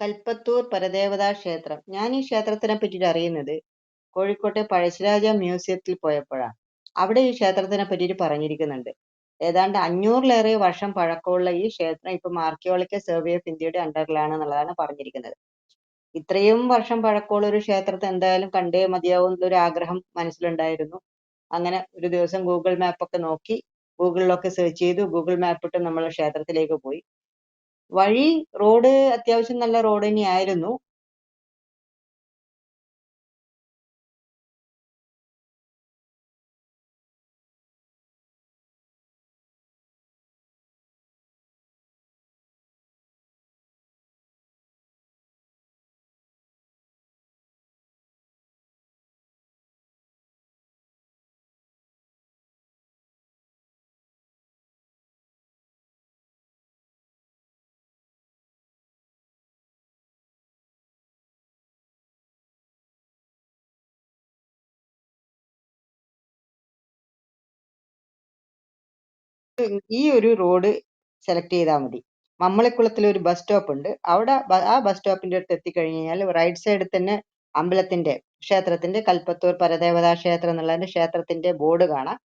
കൽപ്പത്തൂർ പരദേവതാ ക്ഷേത്രം. ഞാൻ ഈ ക്ഷേത്രത്തിനെ പറ്റിയിട്ട് അറിയുന്നത് കോഴിക്കോട്ടെ പഴശ്ശിരാജ മ്യൂസിയത്തിൽ പോയപ്പോഴാണ് അവിടെ ഈ ക്ഷേത്രത്തിനെ പറ്റിയിട്ട് പറഞ്ഞിരിക്കുന്നുണ്ട്. ഏതാണ്ട് അഞ്ഞൂറിലേറെ വർഷം പഴക്കമുള്ള ഈ ക്ഷേത്രം ഇപ്പം ആർക്കിയോളജിക്കൽ സർവേ ഓഫ് ഇന്ത്യയുടെ അണ്ടറിലാണ് എന്നുള്ളതാണ് പറഞ്ഞിരിക്കുന്നത്. ഇത്രയും വർഷം പഴക്കമുള്ള ഒരു ക്ഷേത്രത്തെ എന്തായാലും കണ്ടേ മതിയാവും ഒരു ആഗ്രഹം മനസ്സിലുണ്ടായിരുന്നു. അങ്ങനെ ഒരു ദിവസം ഗൂഗിൾ മാപ്പ് ഒക്കെ നോക്കി ഗൂഗിളിലൊക്കെ സെർച്ച് ചെയ്തു ഗൂഗിൾ മാപ്പ് ഇട്ട് നമ്മൾ ക്ഷേത്രത്തിലേക്ക് പോയി. വഴി റോഡ് അത്യാവശ്യം നല്ല റോഡ് തന്നെയായിരുന്നു. ഈ ഒരു റോഡ് സെലക്ട് ചെയ്താൽ മതി. മമ്മളിക്കുളത്തിൽ ഒരു ബസ് സ്റ്റോപ്പ് ഉണ്ട്. അവിടെ ആ ബസ് സ്റ്റോപ്പിന്റെ അടുത്ത് എത്തിക്കഴിഞ്ഞ് കഴിഞ്ഞാൽ റൈറ്റ് സൈഡിൽ തന്നെ അമ്പലത്തിന്റെ ക്ഷേത്രത്തിന്റെ കൽപ്പത്തൂർ പരദേവതാ ക്ഷേത്രം എന്നുള്ളതിന്റെ ക്ഷേത്രത്തിന്റെ ബോർഡ് കാണാം.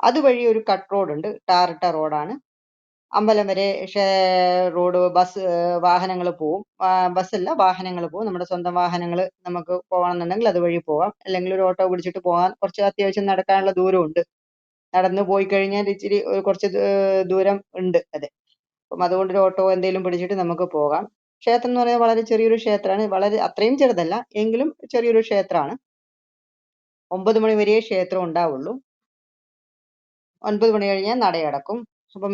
അതുവഴി ഒരു കട്ട് റോഡ് ഉണ്ട്. ടാറിട്ട റോഡാണ് അമ്പലം വരെ റോഡ് ബസ് വാഹനങ്ങൾ പോവും. ബസ്സല്ല വാഹനങ്ങൾ പോവും. നമ്മുടെ സ്വന്തം വാഹനങ്ങൾ നമുക്ക് പോകണമെന്നുണ്ടെങ്കിൽ അതുവഴി പോവാം. അല്ലെങ്കിൽ ഒരു ഓട്ടോ പിടിച്ചിട്ട് പോകാൻ കുറച്ച് അത്യാവശ്യം നടക്കാനുള്ള ദൂരമുണ്ട്. നടന്നു പോയി കഴിഞ്ഞാൽ ഇച്ചിരി കുറച്ച് ദൂരം ഉണ്ട് അത്. അപ്പം അതുകൊണ്ട് ഒരു ഓട്ടോ എന്തെങ്കിലും പിടിച്ചിട്ട് നമുക്ക് പോകാം. ക്ഷേത്രം എന്ന് പറയുന്നത് വളരെ ചെറിയൊരു ക്ഷേത്രമാണ്. വളരെ അത്രയും ചെറുതല്ല. എങ്കിലും ചെറിയൊരു ക്ഷേത്രമാണ്. ഒമ്പത് മണി വരെ ക്ഷേത്രം ഉണ്ടാവുള്ളൂ. ഒൻപത് മണി കഴിഞ്ഞാൽ നടയടക്കും. അപ്പം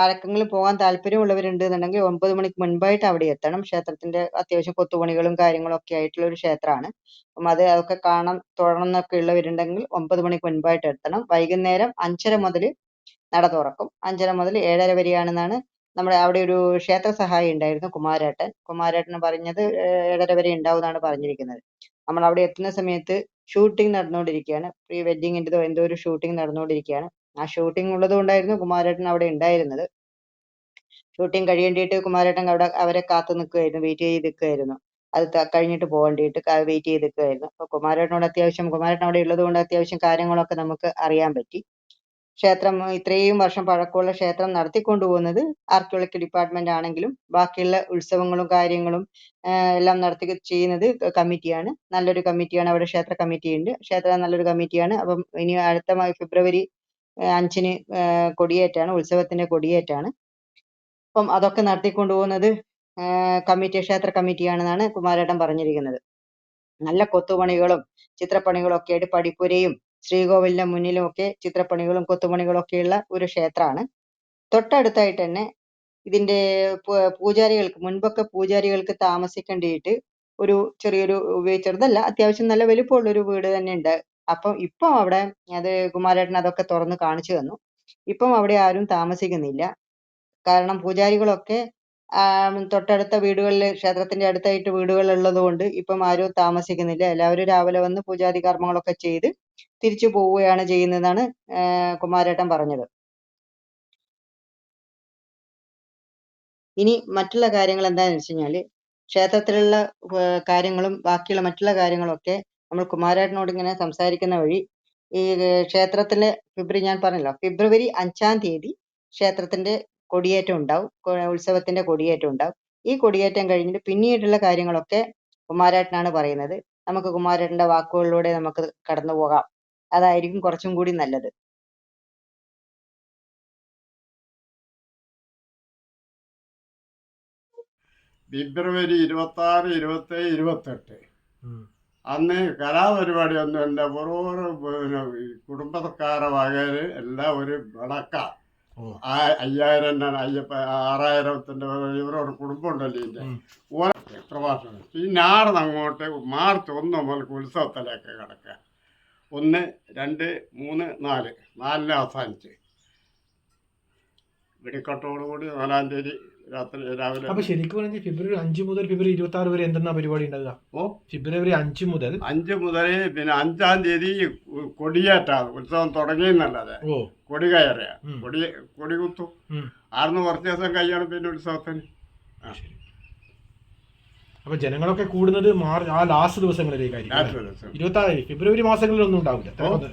ആരക്കെങ്കിലും പോകാൻ താല്പര്യമുള്ളവരുണ്ട് എന്നുണ്ടെങ്കിൽ ഒമ്പത് മണിക്ക് മുൻപായിട്ട് അവിടെ എത്തണം. ക്ഷേത്രത്തിന്റെ അത്യാവശ്യം കൊത്തുപണികളും കാര്യങ്ങളും ഒക്കെ ആയിട്ടുള്ള ഒരു ക്ഷേത്രമാണ്. അപ്പം അത് അതൊക്കെ കാണാൻ തൊഴണം എന്നൊക്കെ ഉള്ളവരുണ്ടെങ്കിൽ ഒമ്പത് മണിക്ക് മുൻപായിട്ട് എത്തണം. വൈകുന്നേരം അഞ്ചര മുതൽ നട തുറക്കും. അഞ്ചര മുതൽ ഏഴര വരെയാണെന്നാണ് നമ്മുടെ അവിടെ ഒരു ക്ഷേത്ര സഹായി ഉണ്ടായിരുന്നു കുമാരേട്ടൻ. കുമാരേട്ടൻ പറഞ്ഞത് ഏഴര വരെ ഉണ്ടാവും എന്നാണ് പറഞ്ഞിരിക്കുന്നത്. നമ്മൾ അവിടെ എത്തുന്ന സമയത്ത് ഷൂട്ടിംഗ് നടന്നുകൊണ്ടിരിക്കുകയാണ്. പ്രീ വെഡിങ്ങിന്റെതോ എന്തോ ഒരു ഷൂട്ടിംഗ് നടന്നുകൊണ്ടിരിക്കുകയാണ്. ആ ഷൂട്ടിംഗ് ഉള്ളത് കൊണ്ടായിരുന്നു കുമാരേട്ടൻ അവിടെ ഉണ്ടായിരുന്നത്. ഷൂട്ടിംഗ് കഴിയേണ്ടിയിട്ട് കുമാരേട്ടൻ അവിടെ അവരെ കാത്തു നിൽക്കുകയായിരുന്നു വെയിറ്റ് ചെയ്ത് നിൽക്കുകയായിരുന്നു അത് കഴിഞ്ഞിട്ട് പോകേണ്ടിയിട്ട് വെയിറ്റ് ചെയ്ത് നിൽക്കുകയായിരുന്നു അപ്പോൾ കുമാരേട്ടനോട് അത്യാവശ്യം കുമാരേട്ടൻ അവിടെ ഉള്ളത് കൊണ്ട് അത്യാവശ്യം കാര്യങ്ങളൊക്കെ നമുക്ക് അറിയാൻ പറ്റി. ക്ഷേത്രം ഇത്രയും വർഷം പഴക്കമുള്ള ക്ഷേത്രം നടത്തിക്കൊണ്ടുപോകുന്നത് ആർക്കിയോളജിക്കൽ ഡിപ്പാർട്ട്മെന്റ് ആണെങ്കിലും ബാക്കിയുള്ള ഉത്സവങ്ങളും കാര്യങ്ങളും എല്ലാം നടത്തി ചെയ്യുന്നത് കമ്മിറ്റിയാണ് നല്ലൊരു കമ്മിറ്റിയാണ് അവിടെ ക്ഷേത്ര കമ്മിറ്റി ഉണ്ട്. ക്ഷേത്രം നല്ലൊരു കമ്മിറ്റിയാണ് അപ്പം ഇനി അടുത്ത ഫെബ്രുവരി അഞ്ചിന് കൊടിയേറ്റാണ് ഉത്സവത്തിന്റെ കൊടിയേറ്റാണ്. അപ്പം അതൊക്കെ നടത്തിക്കൊണ്ടുപോകുന്നത് കമ്മിറ്റി ക്ഷേത്ര കമ്മിറ്റിയാണെന്നാണ് കുമാരേട്ടൻ പറഞ്ഞിരിക്കുന്നത്. നല്ല കൊത്തുപണികളും ചിത്രപ്പണികളും ഒക്കെ ആയിട്ട് പടിപ്പുരയും ശ്രീകോവിലിന്റെ മുന്നിലും ഒക്കെ ചിത്രപ്പണികളും കൊത്തുപണികളും ഒക്കെയുള്ള ഒരു ക്ഷേത്രമാണ്. തൊട്ടടുത്തായിട്ട് തന്നെ ഇതിന്റെ പൂജാരികൾക്ക് മുൻപൊക്കെ പൂജാരികൾക്ക് താമസിക്കേണ്ടിയിട്ട് ഒരു ചെറിയൊരു ചെറുതല്ല അത്യാവശ്യം നല്ല വലിപ്പമുള്ള ഒരു വീട് തന്നെ ഉണ്ട്. അപ്പം ഇപ്പം അവിടെ അത് കുമാരേട്ടൻ അതൊക്കെ തുറന്ന് കാണിച്ചു തന്നു. ഇപ്പം അവിടെ ആരും താമസിക്കുന്നില്ല. കാരണം പൂജാരികളൊക്കെ തൊട്ടടുത്ത വീടുകളിൽ ക്ഷേത്രത്തിന്റെ അടുത്തായിട്ട് വീടുകൾ ഉള്ളത് കൊണ്ട് ഇപ്പം ആരും താമസിക്കുന്നില്ല. എല്ലാവരും രാവിലെ വന്ന് പൂജാതി കർമ്മങ്ങളൊക്കെ ചെയ്ത് തിരിച്ചു പോവുകയാണ് ചെയ്യുന്നതെന്നാണ് കുമാരേട്ടൻ പറഞ്ഞത്. ഇനി മറ്റുള്ള കാര്യങ്ങൾ എന്താണെന്ന് വെച്ച് കഴിഞ്ഞാൽ ക്ഷേത്രത്തിലുള്ള കാര്യങ്ങളും ബാക്കിയുള്ള മറ്റുള്ള കാര്യങ്ങളൊക്കെ നമ്മൾ കുമാരേട്ടനോട് ഇങ്ങനെ സംസാരിക്കുന്ന വഴി ഈ ക്ഷേത്രത്തിലെ ഫെബ്രുവരി ഞാൻ പറഞ്ഞല്ലോ ഫെബ്രുവരി അഞ്ചാം തീയതി ക്ഷേത്രത്തിന്റെ കൊടിയേറ്റം ഉണ്ടാവും ഉത്സവത്തിന്റെ കൊടിയേറ്റം ഉണ്ടാവും. ഈ കൊടിയേറ്റം കഴിഞ്ഞിട്ട് പിന്നീടുള്ള കാര്യങ്ങളൊക്കെ കുമാരേട്ടനാണ് പറയുന്നത്. നമുക്ക് കുമാരേട്ടന്റെ വാക്കുകളിലൂടെ നമുക്ക് കടന്നു പോകാം. അതായിരിക്കും കുറച്ചും കൂടി നല്ലത്. ഫെബ്രുവരി ഇരുപത്തി ആറ് ഇരുപത്തി ഇരുപത്തെട്ട് അന്ന് കലാപരിപാടിയൊന്നും എന്റെ പൂർവ പിന്നെ കുടുംബക്കാരെ വകയിൽ എല്ലാം ഒരു വിളക്ക. അയ്യായിരം എണ്ണാണ് അയ്യപ്പ ആറായിരത്തിന്റെ ഇവരൊരു കുടുംബം ഉണ്ടല്ലോ ഇതിന്റെ. ഓരോ പ്രഭാഷണം. പിന്നെ ആടുന്ന് അങ്ങോട്ട് മാർച്ച് ഒന്ന് മുതൽ ഉത്സവത്തിലേക്ക് കിടക്കുക. ഒന്ന് രണ്ട് മൂന്ന് നാല്. നാലിന് അവസാനിച്ച്. വെടിക്കട്ടോടുകൂടി നാലാം തീയതി രാത്രി രാവിലെ. അപ്പൊ ശരിക്കും പറഞ്ഞാൽ ഫെബ്രുവരി അഞ്ചു മുതൽ ഫെബ്രുവരി ഇരുപത്തി ആറ് വരെ എന്തെന്നാ പരിപാടി ഉണ്ടാകുക ഓ. ഫെബ്രുവരി അഞ്ചു മുതൽ അഞ്ച് മുതൽ പിന്നെ അഞ്ചാം തീയതി കൊടിയേറ്റാണ് ഉത്സവം തുടങ്ങിയെന്നല്ലാതെ. ഓ. കൊടി കയറിയ. കൊടി കൊടി കുത്തു. ആർന്ന് കുറച്ച് ദിവസം കഴിയണം പിന്നെ ഉത്സവത്തിന്. അപ്പൊ ജനങ്ങളൊക്കെ കൂടുന്നത് മാർച്ച് ആ ലാസ്റ്റ് ദിവസങ്ങളിലേക്കായിരിക്കും ഇരുപത്തി ആറ് ഫെബ്രുവരി മാസങ്ങളിലൊന്നും ഉണ്ടാവില്ല.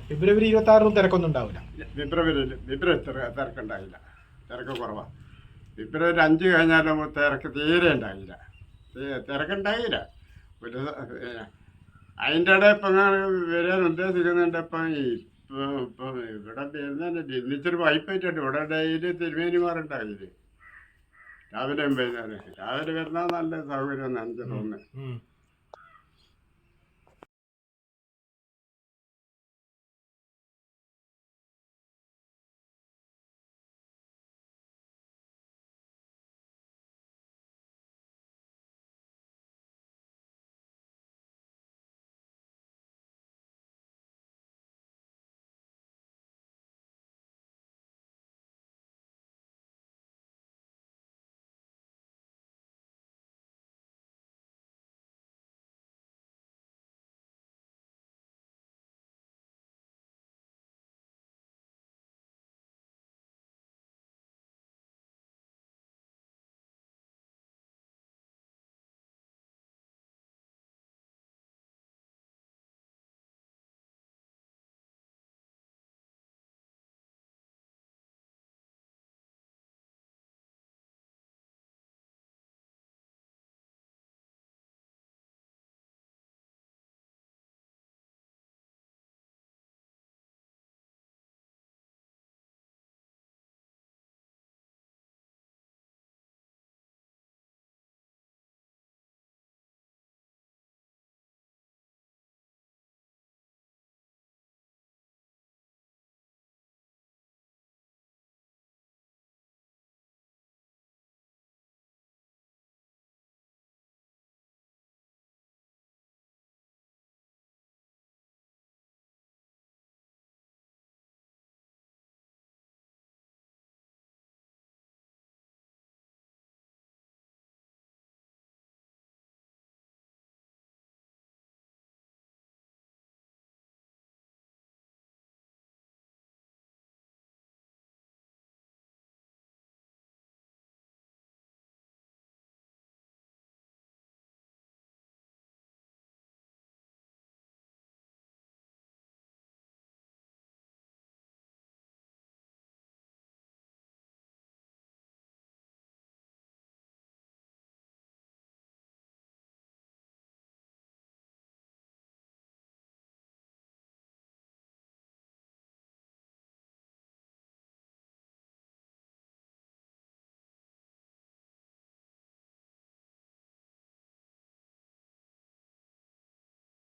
ഫെബ്രുവരി ഇരുപത്തി ആറിനും തിരക്കൊന്നും ഉണ്ടാവില്ല. ഫെബ്രുവരി ഫെബ്രുവരി തിരക്കുണ്ടാവില്ല തിരക്ക് കുറവാണ് ഫെബ്രുവരി അഞ്ച് കഴിഞ്ഞാലും തിരക്ക് തീരെ ഉണ്ടായില്ല. തിരക്കുണ്ടായില്ല ഒരു അതിന്റെ ഇടയിൽ ഇപ്പം വരാൻ ഉദ്ദേശിക്കുന്നുണ്ട് ഇപ്പം ഇപ്പം ഇപ്പം ഇവിടെ വരുന്നതന്നെ ഇന്നിച്ചൊരു വൈപ്പായിട്ടുണ്ട് ഇവിടെ ഡെയിലി തിരുമേനിമാരുണ്ടായില്ലേ രാവിലെ വൈകുന്നേരം രാവിലെ വരുന്ന നല്ല സൗകര്യം എനിക്ക് തോന്നുന്നു.